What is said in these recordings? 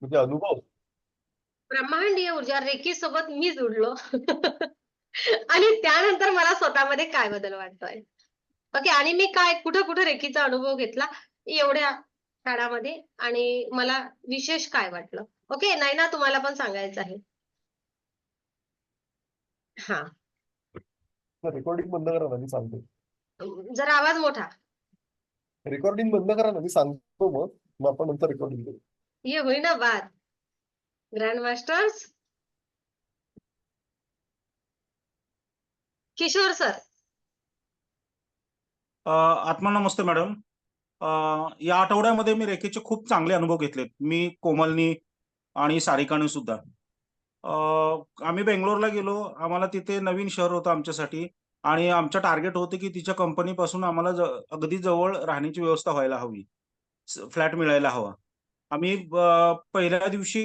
म्हणजे अनुभव? ब्रह्मांडीय ऊर्जा रेकी सोबत मी जुडलो. आणि त्यानंतर मला स्वतःमध्ये काय बदल वाटतोय? ओके आणि मी काय कुठं कुठं रेकीचा अनुभव घेतला? एवढ्या काळामध्ये. आणि मला विशेष काय वाटलं? ओके नाही ना तुम्हाला पण सांगायचं आहे. हा. रेकॉर्डिंग बंद करा ना मी सांगतो. जरा आवाज मोठा. रेकॉर्डिंग बंद करा ना मी सांगतो मग. मग आपण नंतर रेकॉर्डिंग करू. ये हुई ना बात। ग्रैंड मास्टर्स किशोर सर आत्मा नमस्ते मॅडम या आठवड्यामध्ये मी रेखेचे खूप चांगले अनुभव घेतलेत. मी कोमलनी आणि सारिकाने सुद्धा. आम्ही बेंगलोरला गेलो. आम्हाला तिथे नवीन शहर होतं आमच्यासाठी. आणि आमचं टार्गेट होतं की तिच्या कंपनीपासून आम्हाला अगदी जवळ राहण्याची व्यवस्था व्हायला हवी. फ्लॅट मिळायला हवा. आम्ही पहिल्या दिवशी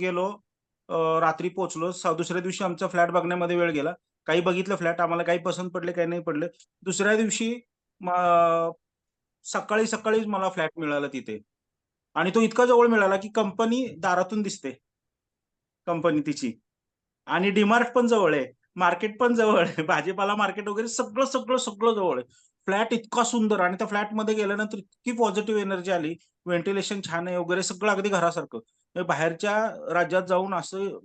गेलो रात्री पोहोचलो. दुसऱ्या दिवशी आमचा फ्लॅट बघण्यामध्ये वेळ गेला. काही बघितलं फ्लॅट आम्हाला काही पसंत पडले काही नाही पडले. दुसऱ्या दिवशी सकाळी सकाळीच मला फ्लॅट मिळाला तिथे. आणि तो इतका जवळ मिळाला की कंपनी दारातून दिसते. कंपनी तिची. आणि डीमार्ट पण जवळ आहे. मार्केट पण जवळ आहे. भाजीपाला मार्केट वगैरे सगळं सगळं सगळं जवळ आहे. फ्लॅट इतका सुंदर आणि त्या फ्लॅटमध्ये गेल्यानंतर इतकी पॉझिटिव्ह एनर्जी आली व्हेंटिलेशन छान आहे वगैरे सगळं अगदी घरासारखं. बाहेरच्या राज्यात जाऊन असं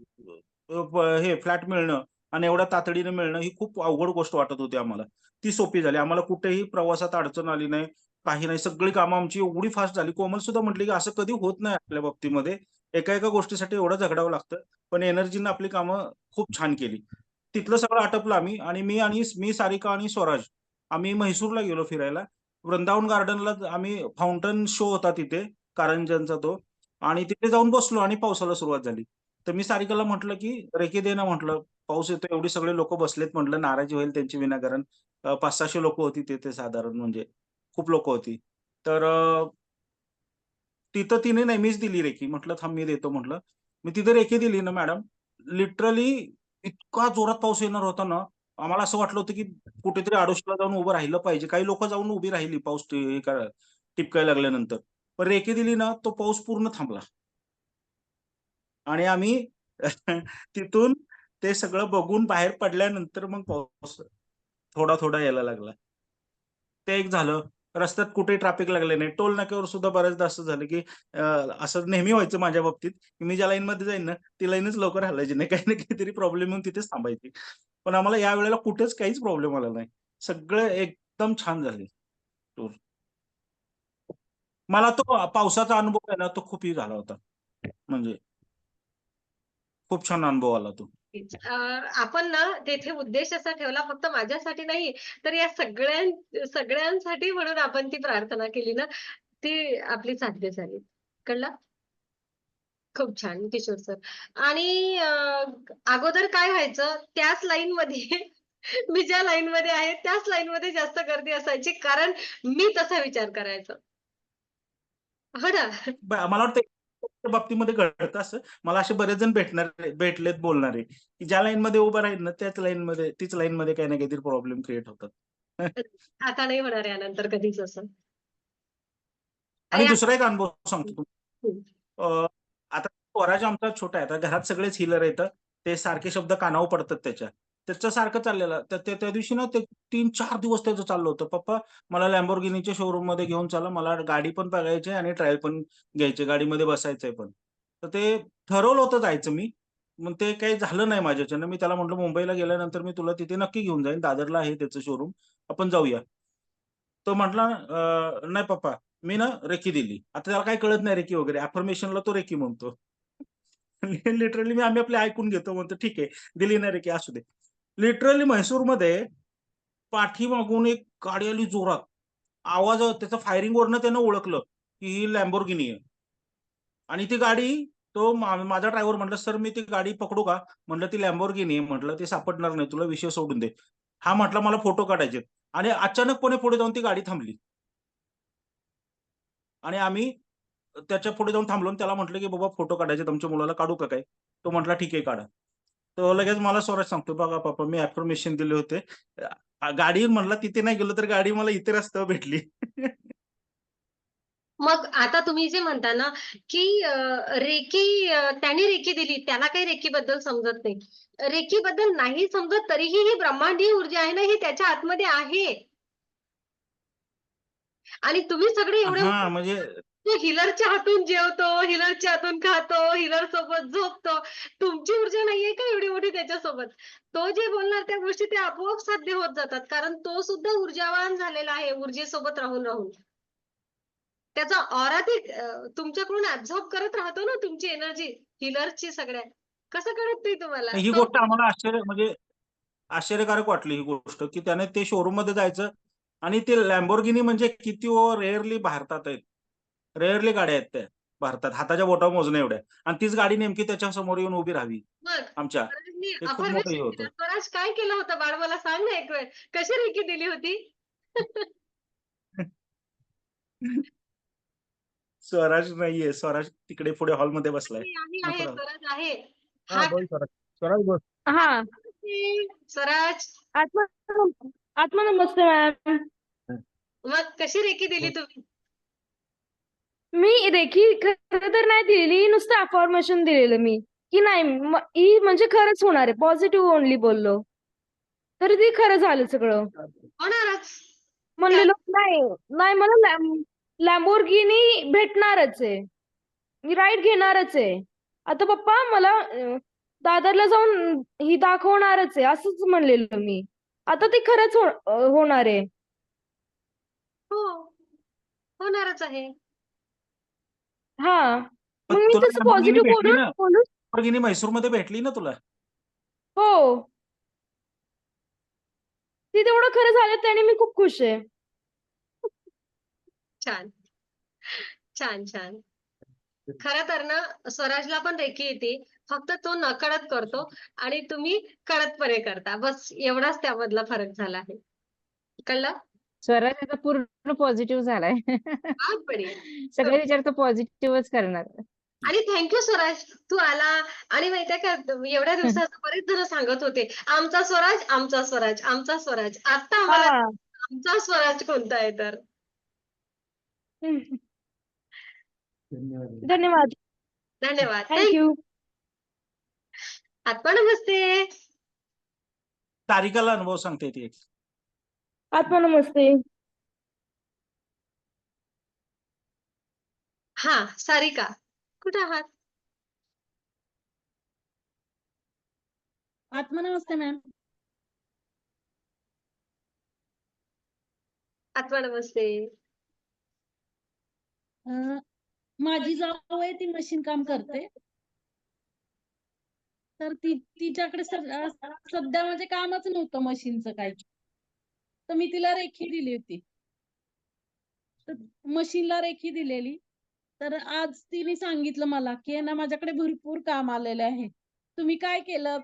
हे फ्लॅट मिळणं आणि एवढ्या तातडीने मिळणं ही खूप अवघड गोष्ट वाटत होती आम्हाला. ती सोपी झाली. आम्हाला कुठेही प्रवासात अडचण आली नाही काही नाही. सगळी कामं आमची एवढी फास्ट झाली. कोमल सुद्धा म्हटली की असं कधी होत नाही आपल्या बाबतीमध्ये. एका एका गोष्टीसाठी एवढं झगडावं लागतं. पण एनर्जीनं आपली कामं खूप छान केली. तिथलं सगळं आटपलं आम्ही आणि मी आणि मी सारिका आणि स्वराज आम्ही म्हैसूरला गेलो फिरायला. वृंदावन गार्डनला आम्ही फाउंटन शो होता तिथे कारंजांचा तो. आणि तिथे जाऊन बसलो आणि पावसाला सुरुवात झाली. तर मी सारिकाला म्हटलं की रेखे दे ना म्हटलं. पाऊस येतो एवढी सगळे लोक बसलेत म्हटलं. नाराजी होईल त्यांची विनाकारण. पाच सहाशे लोक होती तिथे साधारण म्हणजे. खूप लोक होती. तर तिथं तिने नेहमीच दिली रेकी म्हटलं थांब मी देतो म्हटलं. मी तिथे रेकी दिली ना मॅडम. लिटरली इतका जोरात पाऊस येणार होता ना आम्हाला असं वाटलं होतं की कुठेतरी आडोशीला जाऊन उभं राहिलं पाहिजे. काही लोक जाऊन उभी राहिली पाऊस टी- करा- टिपकायला लागल्यानंतर. पण रेकी दिली ना तो पाऊस पूर्ण थांबला. आणि आम्ही तिथून ते सगळं बघून बाहेर पडल्यानंतर मग पाऊस थोडा थोडा यायला लागला. ते एक झालं. रस्त्यात कुठे ट्रॅफिक लागले नाही. टोल नाक्यावर सुद्धा बऱ्याचदा असं झालं की असं नेहमी व्हायचं माझ्या बाबतीत की मी ज्या लाईन मध्ये जाईन ना ती लाईनच लवकर हलायची नाही. काही ना काहीतरी प्रॉब्लेम येऊन तिथेच थांबायची. पण आम्हाला या वेळेला कुठेच काहीच प्रॉब्लेम आला नाही. सगळं एकदम छान झाले. टूर मला तो पावसाचा अनुभव आहे ना तो खूप ही झाला होता. म्हणजे खूप छान अनुभव आला तो. आपण ना तेथे उद्देश असा ठेवला फक्त माझ्यासाठी नाही तर या सगळ्यां सगळ्यांसाठी म्हणून आपण ती प्रार्थना केली ना ती आपली साध्य झाली. कळलं? खूप छान किशोर सर आणि अगोदर काय व्हायचं त्याच लाईन मध्ये मी ज्या लाईन मध्ये आहे त्याच लाईन मध्ये जास्त गर्दी असायची कारण मी तसा विचार करायचो. हो ना? मला वाटतं बाबतीमध्ये घडतं असं. मला असे बरेच जण भेटणार भेटलेत बोलणारे. की ज्या लाईन मध्ये उभं राहील ना त्याच लाईन मध्ये तीच लाईन मध्ये काही ना काहीतरी प्रॉब्लेम क्रिएट होतात. आता नाही होणार यानंतर कधीच असं. आणि दुसरा एक अनुभव सांगतो स्वराज आमचा छोटा आहे आता घरात सगळेच हिलर येतं ते सारखे शब्द कानावर पडतात त्याच्या. त्याचं सारखं चाललेलं. तर ते- त्या दिवशी ना ते तीन चार दिवस त्याचं चाललं होतं. पप्पा मला लॅम्बोर्गिनीच्या शोरूममध्ये घेऊन चाललं मला गाडी पण बघायची आणि ट्रायल पण घ्यायची. गाडीमध्ये बसायचंय पण. तर ते ठरवलं होतं जायचं मी. मग ते काही झालं नाही माझ्याच्यानं. मी त्याला म्हटलं मुंबईला गेल्यानंतर मी तुला तिथे नक्की घेऊन जाईन. दादरला आहे त्याचं शोरूम आपण जाऊया. तो म्हटला नाही पप्पा. मी ना रेकी दिली. आता त्याला काही कळत नाही रेकी वगैरे. अफर्मेशनला तो रेकी म्हणतो. लिटरली मी आम्ही आपले ऐकून घेतो. म्हणतो ठीक आहे दिली नाही रेकी असू दे. लिटरली म्हैसूरमध्ये पाठीमागून एक गाडी आली जोरात. आवाज त्याचं फायरिंग वरनं त्यानं ओळखलं की ही लॅम्बोर्गिनी आहे. आणि ती गाडी तो माझा ड्रायव्हर म्हटलं सर मी ती गाडी पकडू का? म्हटलं ती लॅम्बोर्गिनी आहे. म्हटलं ती सापडणार नाही तुला विषय सोडून दे. हा म्हटलं मला फोटो काढायचे आणि अचानकपणे पुढे जाऊन ती गाडी थांबली. आणि आम्ही त्याच्या पुढे जाऊन थांबलो त्याला म्हटलं की बाबा फोटो काढायचे तुमच्या मुलाला काढू का काय तो म्हटला ठीक आहे काढा. तो लगेच मला स्वराज सांगतो बघा पप्पा मी अफर्मेशन दिले होते. गाडी म्हणला तिथे नाही गेलो तर गाडी मला इथे रस्त्यावर भेटली. मग आता तुम्ही जे म्हणता ना की रेकी त्याने रेकी दिली त्याला काही रेकी बद्दल समजत नाही. रेकी बद्दल नाही समजत तरीही ही ब्रह्मांडीय ऊर्जा आहे ना ही त्याच्या आतमध्ये आहे. आणि तुम्ही सगळे एवढे हा म्हणजे तो हिलरच्या हातून जेवतो हिलरच्या हातून खातो हिलर सोबत झोपतो. तुमची ऊर्जा नाहीये का एवढी मोठी त्याच्यासोबत? तो जे बोलणार त्या गोष्टी ते आपोआप साध्य होत जातात. कारण तो सुद्धा ऊर्जावान झालेला आहे ऊर्जेसोबत राहून राहून. त्याचा ऑरा ते तुमच्याकडून ऍब्झॉर्ब करत राहतो ना तुमची एनर्जी हिलरची सगळ्या कसं कळत नाही तुम्हाला? ही गोष्ट आम्हाला आश्चर्य म्हणजे आश्चर्यकारक वाटली ही गोष्ट की त्याने ते शोरूममध्ये जायचं आणि ते लॅम्बोर्गिनी म्हणजे किती ओ रेअरली भारतात आहेत. रेअरली गाड्या आहेत त्या भारतात. हाताच्या बोटावर मोजण्या एवढ्या आणि तीच गाडी नेमकी त्याच्यासमोर येऊन उभी राहावी. आमच्या. खूप मोठं हे होतं. स्वराज काय केलं होतं बाळ? मला सांग ना एक वेळ. कशी रेकी दिली होती? स्वराज नाहीये. स्वराज तिकडे पुढे हॉलमध्ये बसलाय. आहे आहे नको राहू. स्वराज आहे. हा हा. बोल स्वराज. स्वराज बोल. हा. स्वराज. आत्मा आत्मा नमस्ते मॅम. मग कशी रेकी दिली तुम्ही? मी रेखी खरं तर नाही दिलेली नुसतं अफॉर्मेशन दिलेलं मी. की नाही ही म्हणजे खरंच होणार आहे पॉझिटिव्ह ओनली बोललो. तर ते खरं झालं सगळं. होणारच. म्हणलेलो नाही नाही मला लॅम लॅम्बोर्गिनी भेटणारच आहे. मी राईड घेणारच आहे. आता पप्पा मला दादरला जाऊन ही दाखवणारच आहे असंच म्हणलेलं मी. आता ते खरंच हो होणार आहे. हो. होणारच आहे. हा. पण मग मी तुला तसं Lamborghini पॉझिटिव्ह भेटली बोलून ना? बोलून Lamborghini म्हैसूरमध्ये भेटली ना तुला? हो. ती तेवढं खरं झालं त्याने मी खूप खुश आहे. छान. छान छान. खरं तर ना स्वराजला पण रेकी येते. फक्त तो नकळत करतो आणि तुम्ही कळतपणे करता. बस एवढाच त्यामधला फरक झाला आहे. कळलं? स्वराज आता पूर्ण पॉझिटिव्ह झालाय. बढिया सगळे विचार तो पॉझिटिव्हच करणार. आणि थँक्यू स्वराज तू आला. आणि माहितीये का एवढ्या दिवसात बरेच जण सांगत होते आमचा स्वराज आमचा स्वराज आमचा स्वराज. आता आम्हाला आमचा स्वराज कोणता आहे तर? धन्यवाद. धन्यवाद. थँक्यू आत्मा नमस्ते. तारिकाला अनुभव सांगते ती एक आत्मा नमस्ते हा सारिका कुठे आहात आत्मा नमस्ते मॅम आत्मा नमस्ते अं, माझी जाऊ आहे ती मशीन काम करते. तर ती तिच्याकडे सग- अं, सध्या म्हणजे कामच नव्हतं मशीनचं काही. तर मी तिला रेखी दिली होती. तर मशीनला रेखी दिलेली. तर आज तिने सांगितलं मला की ना माझ्याकडे भरपूर काम आलेले आहे. तुम्ही काय केलं?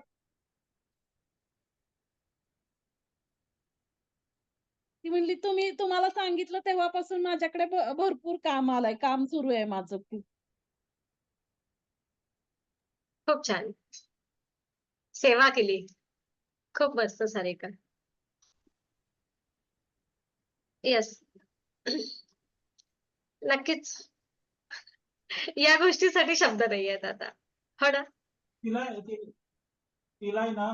ती म्हणली तुम्ही तुम्हाला सांगितलं तेव्हापासून माझ्याकडे भरपूर काम आलंय. काम सुरू आहे माझं खूप. खूप छान. सेवा केली. खूप मस्त सारिका. येस नक्कीच या गोष्टीसाठी शब्द नाही आहेत आता हो ना तिला तिला आहे ना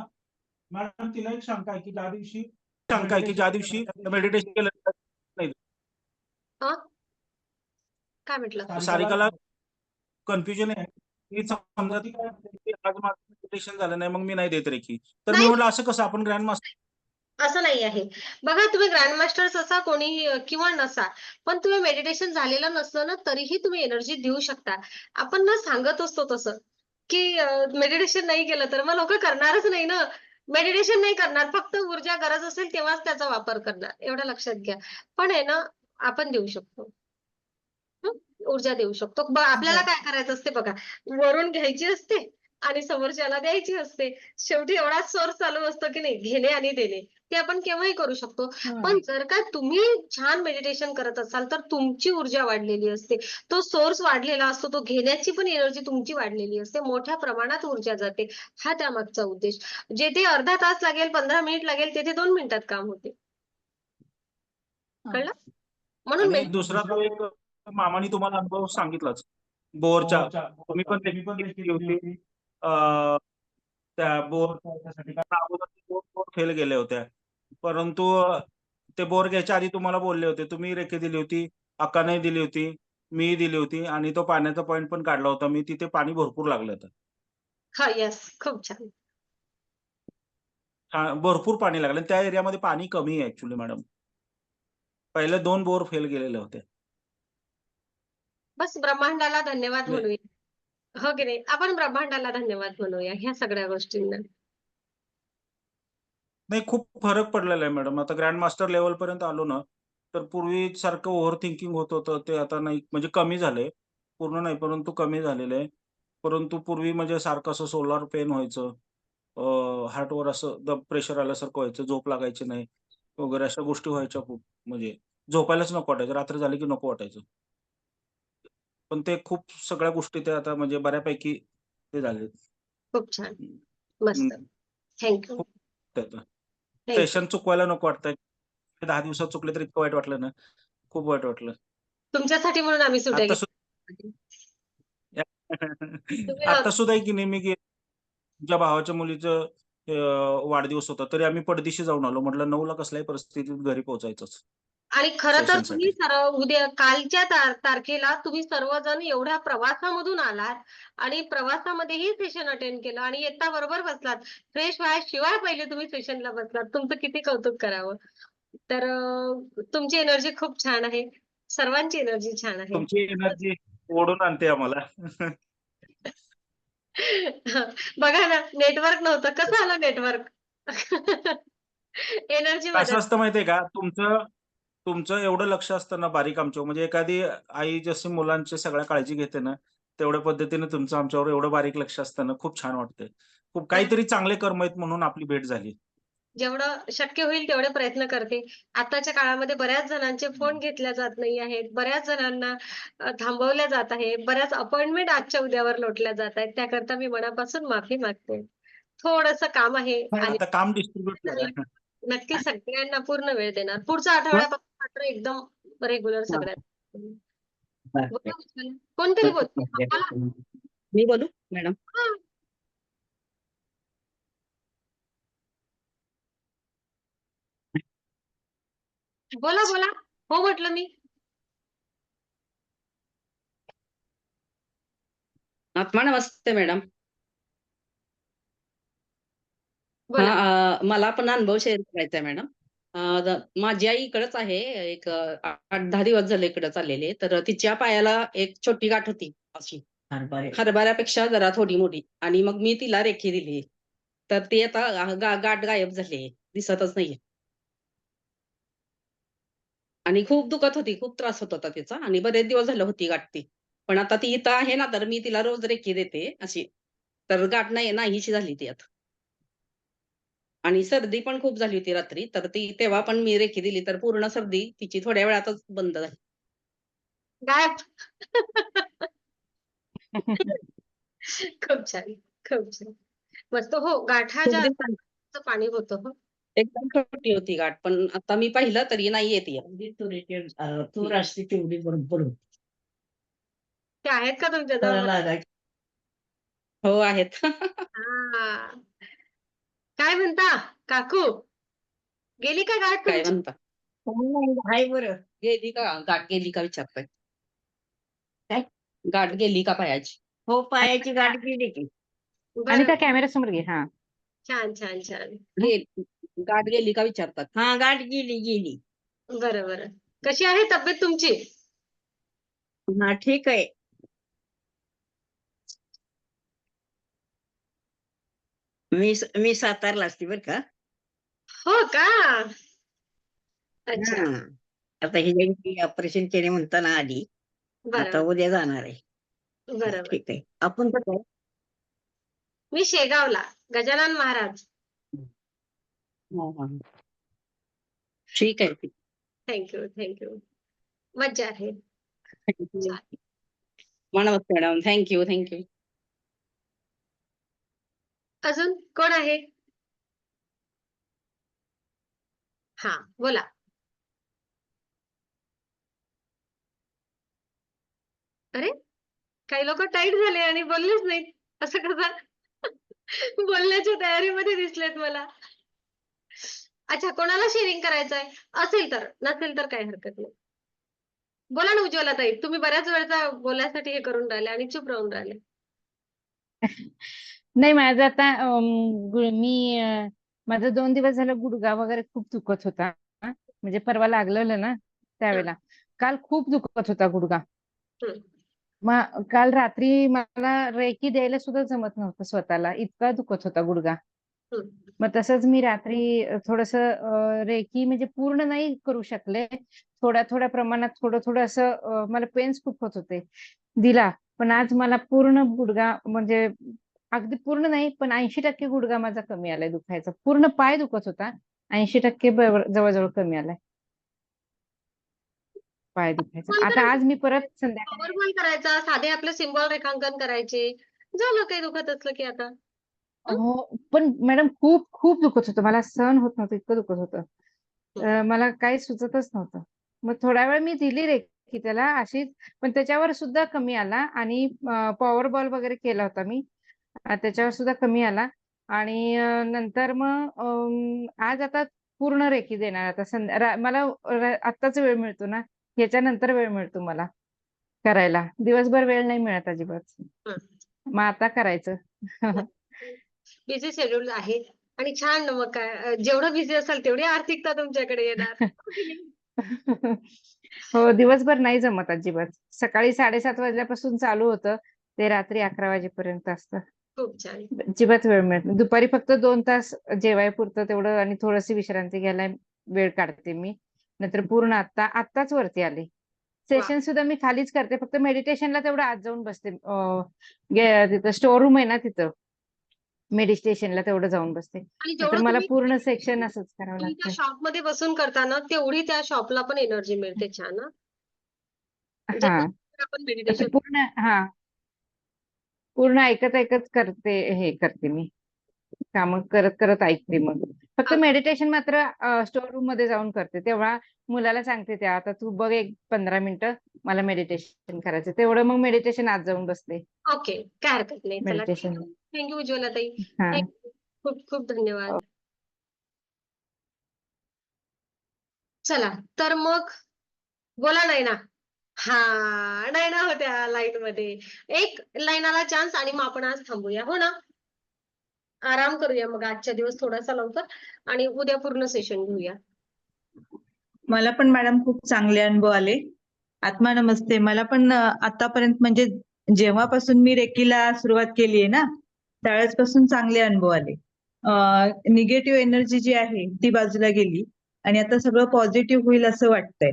मॅडम तिला एक शंका आहे की ज्या दिवशी शंका आहे की ज्या दिवशी मेडिटेशन केलं हा काय म्हटलं सारिकाला कन्फ्युजन आहे की समजा ती काय म्हणते की आज माझं मेडिटेशन झालं नाही मग मी नाही देत रेखी. तर मी नाही. म्हटलं असं कसं आपण ग्रँड मास्टर असं नाही आहे. बघा तुम्ही ग्रँडमास्टर्स असा कोणीही किंवा नसा पण तुम्ही मेडिटेशन झालेलं नसलं ना तरीही तुम्ही एनर्जी देऊ शकता. आपण ना सांगत असतो तसं की मेडिटेशन नाही केलं तर मग लोक करणारच नाही ना. मेडिटेशन नाही करणार फक्त ऊर्जा गरज असेल तेव्हाच त्याचा वापर करणार. एवढं लक्षात घ्या. पण आहे ना आपण देऊ शकतो? ऊर्जा देऊ शकतो. आपल्याला काय करायचं असते बघा. वरून घ्यायची असते आणि समोरच्याला द्यायची असते. शेवटी एवढाच सोर्स चालू असतो की नाही घेणे आणि देणे. ते आपण केव्हाही करू शकतो. पण जर का तुम्ही छान मेडिटेशन करत असाल तर तुमची ऊर्जा वाढलेली असते. तो सोर्स वाढलेला असतो तो घेण्याची पण एनर्जी तुमची वाढलेली असते. मोठ्या प्रमाणात ऊर्जा जाते. हा त्यामागचा उद्देश. जेथे अर्धा तास लागेल पंधरा मिनिट लागेल तेथे दोन मिनिटात काम होते. कळलं? म्हणून दुसरा तो एक मामानी तुम्हाला अनुभव सांगितलाच. बोरच्या. तुम्ही पण त्या बोर कारण अगोदर ते बोर बोर फेल गेले होत्या. परंतु ते बोर घ्यायच्या आधी तुम्हाला बोलले होते. तुम्ही रेखी दिली होती अक्काने दिली होती मी दिली होती आणि तो पाण्याचा पॉईंट पण काढला होता. मी तिथे पाणी भरपूर लागलं होतं. हा येस खूप छान. हा, भरपूर पाणी लागलं. त्या एरियामध्ये पाणी कमी आहे ऍक्च्युली मॅडम पहिले दोन बोर फेल गेलेले होते बस ब्रह्मांडाला धन्यवाद. म्हणूया. हो की नाही? आपण ब्रह्मांडाला धन्यवाद म्हणूया ह्या सगळ्या गोष्टींना. नाही खूप फरक पडलेला आहे मॅडम. आता ग्रँड मास्टर लेवल पर्यंत आलो ना तर पूर्वी सारखं ओव्हर थिंकिंग होत होतं. ते आता नाही म्हणजे कमी झालंय. पूर्ण नाही परंतु कमी झालेलं आहे. परंतु पूर्वी म्हणजे सारखं असं सोलार पेन व्हायचं. हार्टवर असं द प्रेशर आल्यासारखं व्हायचं. झोप लागायची नाही. वगैरे अशा गोष्टी व्हायच्या खूप. म्हणजे झोपायलाच नको वाटायचं. रात्री झाली की नको वाटायचं. पण ते खूप सगळ्या गोष्टी ते आता म्हणजे बऱ्यापैकी ते झाले खूप छान. मस्त. थँक्यू सेशन चुकवायला नको वाटतंय. दहा दिवसात चुकले तर इतकं वाईट वाटलं ना. खूप वाईट वाटलं. तुमच्यासाठी म्हणून आम्ही आता. सुद्धा आता सुद्धा आहे की नाही मी तुमच्या भावाच्या मुलीचं वाढदिवस होता तरी आम्ही पडदिशी जाऊन आलो. म्हटलं नऊला कसल्याही परिस्थितीत घरी पोहोचायचंच. आणि खरं तर तुम्ही. सर्व उद्या कालच्या तार- तारखेला तुम्ही सर्वजण एवढ्या प्रवासामधून आलात आणि प्रवासामध्येही सेशन अटेंड केलं आणि येता बरोबर बसलात. फ्रेश व्हायशिवाय पहिले तुम्ही सेशनला बसलात. तुमचं किती कौतुक करावं? तर तुमची एनर्जी खूप छान आहे. सर्वांची एनर्जी छान आहे. तुमची एनर्जी ओढून आणते आम्हाला. बघा ना नेटवर्क नव्हतं. कसं आलं नेटवर्क एनर्जी कसं असतं माहितीये का? तुमचं तुमचं एवढं लक्ष असतं ना बारीक आमच्यावर म्हणजे एखादी आई जशी मुलांची सगळ्या काळजी घेते ना तेवढ्या पद्धतीने तुमचं आमच्यावर एवढं बारीक लक्ष असतं ना खूप छान वाटतंय. खूप काहीतरी चांगले कर्म आहेत म्हणून आपली भेट झाली. जेवढं शक्य होईल तेवढे प्रयत्न करते. आताच्या काळामध्ये बऱ्याच जणांचे फोन घेतल्या जात नाही आहेत बऱ्याच जणांना थांबवल्या जात आहे बऱ्याच अपॉइंटमेंट आजच्या उद्यावर लोटल्या जात आहेत त्याकरता मी मनापासून माफी मागते. थोडंसं काम आहे काम डिस्ट्रीब्युट नक्की सगळ्यांना पूर्ण वेळ देणार. पुढच्या आठवड्यापासून मात्र एकदम रेग्युलर सगळ्यात बोला उज्ज्वला. कोणतरी बोल बोला. मी बोलू मॅडम बोला बोला हो म्हटलं मी आत्मा नमस्ते मॅडम बोला हा अं, मला पण अनुभव शेअर करायचा आहे मॅडम अं, द- माझी आई इकडंच आहे. एक आठ दहा दिवस झाले इकडे चाललेले तर तिच्या पायाला एक छोटी गाठ होती अशी. हरभऱ्यापेक्षा जरा थोडी मोठी. आणि मग मी तिला रेखी दिली. तर ती आता गा- गाठ गायब झाली दिसतच नाहीये. आणि खूप दुखत होती. खूप त्रास होत होता तिचा. आणि बरेच दिवस झालं होती गाठ ती. पण आता ती इथं आहे ना तर मी तिला रोज रेखी देते अशी. तर गाठ नाही नाहीशी झाली ती आता. आणि सर्दी पण खूप झाली होती रात्री. तर ती तेव्हा पण मी रेखी दिली तर पूर्ण सर्दी तिची थोड्या वेळातच बंद झाली. गायब. खूप छान खूप छान. मस्त हो गाठा खूप दिवसांनी. पाणी होतं हो. एकदम छोटी होती गाठ पण आता मी पाहिलं तरी नाही येते तूर असते तेवढी बरोबर ते आहेत का तुमच्या जवळ लागायची. हो आहेत. हा. काय म्हणता? काकू? गेली का गाठ काय तुमची? म्हणता? हाय बरं. गेली का? गाठ गेली का विचारताय काय? गाठ गेली का पायाची? हो पायाची गाठ गेली की. आणि त्या कॅमेरा समोर घे हा. छान छान छान. गे- गाठ गेली का विचारतात? हा गाठ गेली गेली. बरं बरं. कशी आहे तब्येत तुमची? हा ठीक आहे. मी मी सातारला असते बर का हो का अच्छा हा. आता हे ज्यांची ऑपरेशन केले म्हणताना आधी आता उद्या जाणार आहे ठीक आहे आपण कसं आहे? मी शेगावला गजानन महाराज हा, हा. ठीक आहे ठीक थँक्यू थँक्यू मज्जा आहे मॅडम थँक्यू थँक्यू अजून कोण आहे? हा बोला. अरे काही लोक टाईट झाले आणि बोललेच नाहीत. असं कसं? बोलण्याच्या तयारीमध्ये दिसलेत मला. अच्छा कोणाला शेअरिंग करायचं आहे असेल तर नसेल तर काही हरकत नाही. बोला ना उज्ज्वला ताई तुम्ही बऱ्याच वेळचा बोलायसाठी हे करून राहिले आणि चुप राहून राहिले. नाही माझं आता अम, गु- मी अं, माझं दोन दिवस झालं गुडघा वगैरे खूप दुखत होता. म्हणजे परवा लागलेलं ना त्यावेळेला. काल खूप दुखत होता गुडघा. मग काल रात्री मला रेकी द्यायला सुद्धा जमत नव्हतं स्वतःला. इतका दुखत होता गुडघा. मग तसंच मी रात्री थोडस रेकी म्हणजे पूर्ण नाही करू शकले. थोड्या थोड्या प्रमाणात थोडं थोडं असं अं, मला पेन्स खूप होत होते. दिला. पण आज मला पूर्ण गुडघा म्हणजे अगदी पूर्ण नाही पण ऐंशी टक्के गुडघा माझा कमी आलाय दुखायचा. पूर्ण पाय दुखत होता ऐंशी टक्के जवळजवळ कमी आलाय. पाय दुखायचा. आता आज मी परत संध्याकाळी करायचा साधे आपले सिम्बॉल रेखांकन करायचे. झालं काही दुखत असलं की आता. हो? पण मॅडम खूप खूप दुखत होतं. मला सहन होत नव्हतं इतकं दुखत होतं. मला काही सुचतच नव्हतं. मग थोडा वेळ मी दिली रेखी त्याला अशीच पण त्याच्यावर सुद्धा कमी आला आणि पॉवर बॉल वगैरे केला होता मी. त्याच्यावर सुद्धा कमी आला. आणि नंतर मग आज आता पूर्ण रेखी देणार. आता संध्या मला आत्ताच वेळ मिळतो ना? ह्याच्यानंतर वेळ मिळतो मला करायला. दिवसभर वेळ नाही मिळत अजिबात. मग आता करायचं. बिझी शेड्यूल आहे. आणि छान मग काय जेवढं बिझी असाल तेवढी आर्थिकता तुमच्याकडे येणार. हो? हो दिवसभर नाही जमत अजिबात. सकाळी साडेसात वाजल्यापासून चालू होतं. ते रात्री अकरा वाजेपर्यंत असतं. खूप छान. अजिबात वेळ मिळत नाही. दुपारी फक्त दोन तास जेवायपुरतं तेवढं आणि थोडीशी विश्रांती घ्यायला वेळ काढते मी. नंतर पूर्ण आता आत्ताच वरती आले. सेशन सुद्धा मी खालीच करते. फक्त मेडिटेशनला तेवढं आत जाऊन बसते. अं, गे- तिथं स्टोर रूम आहे ना तिथं. मेडिटेशनला तेवढं जाऊन बसते. आणि तर जेवढं मला तुम्ही पूर्ण सेक्शन असंच करावं तुम्ही त्या लागतं. शॉपमध्ये बसून करताना तेवढी त्या शॉपला पण एनर्जी मिळते छान म्हणजे हा. आपण मेडिटेशन पूर्ण हा. पूर्ण ऐकत ऐकत करते हे करते मी. काम करत करत ऐकते मग. फक्त. मेडिटेशन मात्र स्टोर रूममध्ये जाऊन करते. तेव्हा मुलाला सांगते त्या आता तू बघ एक पंधरा मिनिटं मला मेडिटेशन करायचं तेवढं मग मेडिटेशन आत जाऊन बसते. ओके काय हरकत नाही. मेडिटेशन थँक्यू उज्ज्वला ताई. खूप खूप धन्यवाद. चला. तर मग बोला नयना. हा ना होत्या लाइटमध्ये. एक लाईनाला चान्स आणि मग आपण आज थांबूया हो ना? आराम करूया मग आजच्या दिवस थोडासा लवकर आणि उद्या पूर्ण सेशन घेऊया. मला पण मॅडम खूप चांगले अनुभव आले. आत्मा नमस्ते. मला पण आतापर्यंत म्हणजे जेव्हापासून मी रेकीला सुरुवात केली आहे ना त्यावेळेसपासून चांगले अनुभव आले. निगेटिव्ह एनर्जी जी आहे ती बाजूला गेली आणि आता सगळं पॉझिटिव्ह होईल असं वाटतंय.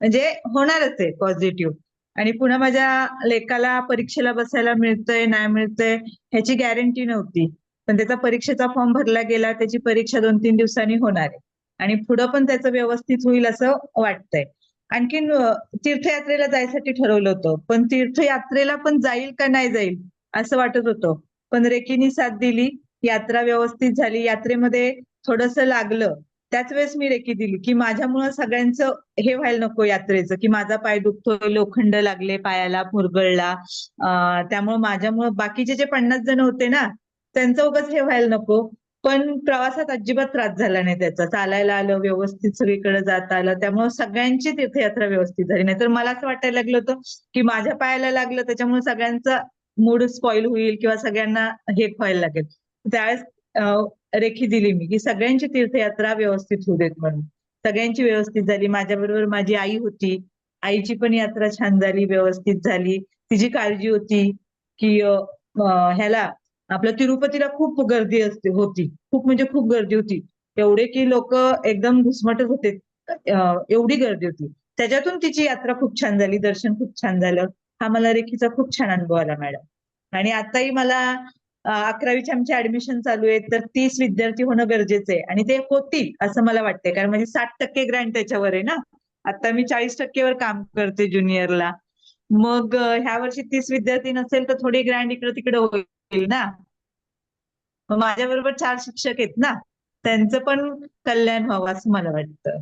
म्हणजे होणारच आहे पॉझिटिव्ह आणि पुन्हा माझ्या लेकाला परीक्षेला बसायला मिळतंय नाही मिळतंय ह्याची गॅरंटी नव्हती. पण त्याचा परीक्षेचा फॉर्म भरला गेला त्याची परीक्षा दोन तीन दिवसांनी होणार आहे. आणि पुढं पण त्याचं व्यवस्थित होईल असं वाटतंय. आणखीन तीर्थयात्रेला जायसाठी ठरवलं होतं. पण तीर्थयात्रेला पण जाईल का नाही जाईल असं वाटत होतं. पण रेकीनी साथ दिली यात्रा व्यवस्थित झाली यात्रेमध्ये थोडंसं लागलं. त्याच वेळेस मी रेकी दिली की माझ्यामुळं सगळ्यांचं हे व्हायला नको यात्रेचं की माझा पाय दुखतोय लोखंड लागले पायाला मुरगळला. त्यामुळे माझ्यामुळं बाकीचे जे पन्नास जण होते ना त्यांचं उगाच हे व्हायला नको. पण प्रवासात अजिबात त्रास झाला नाही त्याचा. चालायला आलं व्यवस्थित सगळीकडे जाता आलं. त्यामुळे सगळ्यांची तीर्थयात्रा व्यवस्थित झाली. नाही तर मला असं वाटायला लागलं होतं की माझ्या पायाला लागलं त्याच्यामुळे सगळ्यांचा मूड स्पॉइल होईल किंवा सगळ्यांना हे व्हायला लागेल. त्यावेळेस रेखी दिली मी की सगळ्यांची तीर्थयात्रा व्यवस्थित होऊ देत म्हणून. सगळ्यांची व्यवस्थित झाली. माझ्याबरोबर माझी आई होती. आईची पण यात्रा छान झाली व्यवस्थित झाली. तिची काळजी होती की ह्याला आपल्या तिरुपतीला खूप गर्दी असते होती. खूप म्हणजे खूप गर्दी होती. एवढे की लोक एकदम घुसमटत होते. एवढी गर्दी होती. त्याच्यातून तिची यात्रा खूप छान झाली दर्शन खूप छान झालं. हा मला रेखीचा खूप छान अनुभव आला मॅडम. आणि आताही मला अकरावीची आमची ऍडमिशन चालू आहे तर तीस विद्यार्थी होणं गरजेचं आहे. आणि ते होतील असं मला वाटतंय. कारण म्हणजे साठ टक्के ग्रँट त्याच्यावर आहे ना. आता मी चाळीस टक्केवर काम करते ज्युनियरला मग ह्या वर्षी तीस विद्यार्थी नसेल तर थोडी ग्रँड इकडे तिकडे होईल ना. मग माझ्याबरोबर चार शिक्षक आहेत ना. त्यांचं पण कल्याण व्हावं असं मला वाटतं.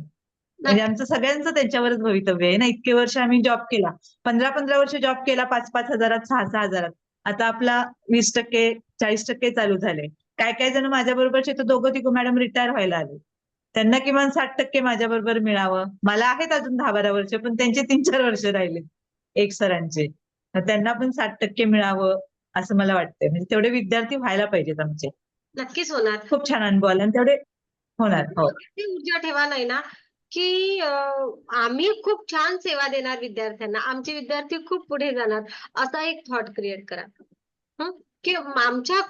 म्हणजे आमचं सगळ्यांचं त्यांच्यावरच भवितव्य आहे ना. इतके वर्ष आम्ही जॉब केला. पंधरा पंधरा वर्ष जॉब केला पाच पाच हजारात सहा सहा हजारात. आता आपला वीस टक्के चाळीस टक्के चालू झाले. काय काय जण माझ्या बरोबरचे तर दोघं तिघं मॅडम रिटायर व्हायला आले. त्यांना किमान साठ टक्के माझ्या बरोबर मिळावं. मला आहेत अजून दहा बारा वर्ष पण त्यांचे तीन चार वर्ष राहिले एक सरांचे. तर त्यांना पण साठ टक्के मिळावं असं मला वाटतंय. म्हणजे तेवढे विद्यार्थी व्हायला पाहिजेत आमचे. नक्कीच होणार. खूप छान अनुभव आला. आणि तेवढे होणार हो. ती ऊर्जा ठेवा नाही ना की आम्ही खूप छान सेवा देणार विद्यार्थ्यांना. आमचे विद्यार्थी खूप पुढे जाणार. असा एक थॉट क्रिएट करा. हं? की आमच्या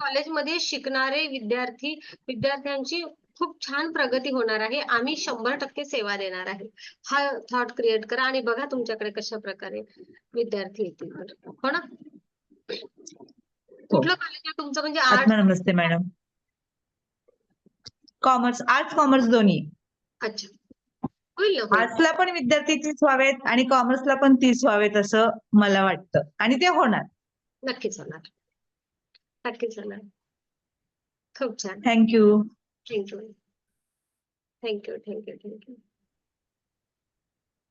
कॉलेजमध्ये शिकणारे विद्यार्थी विद्यार्थ्यांची खूप छान प्रगती होणार आहे. आम्ही शंभर टक्के सेवा देणार आहे. हा थॉट क्रिएट करा आणि बघा तुमच्याकडे कशा प्रकारे विद्यार्थी येतील. हो ना? कुठलं कॉलेज आहे तुमचं? म्हणजे आर्ट नमस्ते मॅडम. कॉमर्स आर्ट्स कॉमर्स दोन्ही. अच्छा. होईल. आर्ट्सला पण. विद्यार्थी तीस व्हावेत आणि कॉमर्सला पण तीस व्हावेत असं मला वाटतं. आणि ते होणार. नक्कीच होणार. नक्कीच होणार. खूप छान. Thank you thank you thank you thank you thank you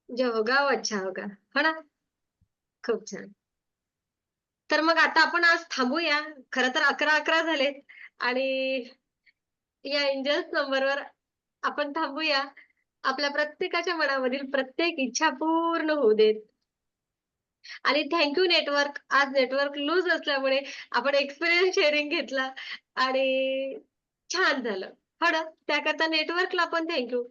जो होगा वो अच्छा होगा. हो ना? खूप छान. तर मग आता आपण आज थांबूया. खरं तर अकरा अकरा झालेत. आणि या एंजल्स नंबरवर आपण थांबूया. आपल्या प्रत्येकाच्या मनामधील प्रत्येक इच्छा पूर्ण होऊ देत. आणि थँक्यू नेटवर्क आज नेटवर्क लूज असल्यामुळे आपण एक्सपिरियन्स शेअरिंग घेतला आणि छान झालं. हो ना? त्याकरता नेटवर्कला पण थँक्यू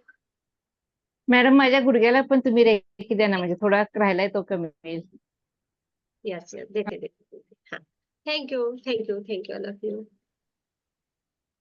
मॅडम माझ्या गुडघ्याला पण तुम्ही रेखी द्या ना म्हणजे थोडा राहिलाय तो कमी होईल. येस येस देते देते हा. Thank you thank you thank you you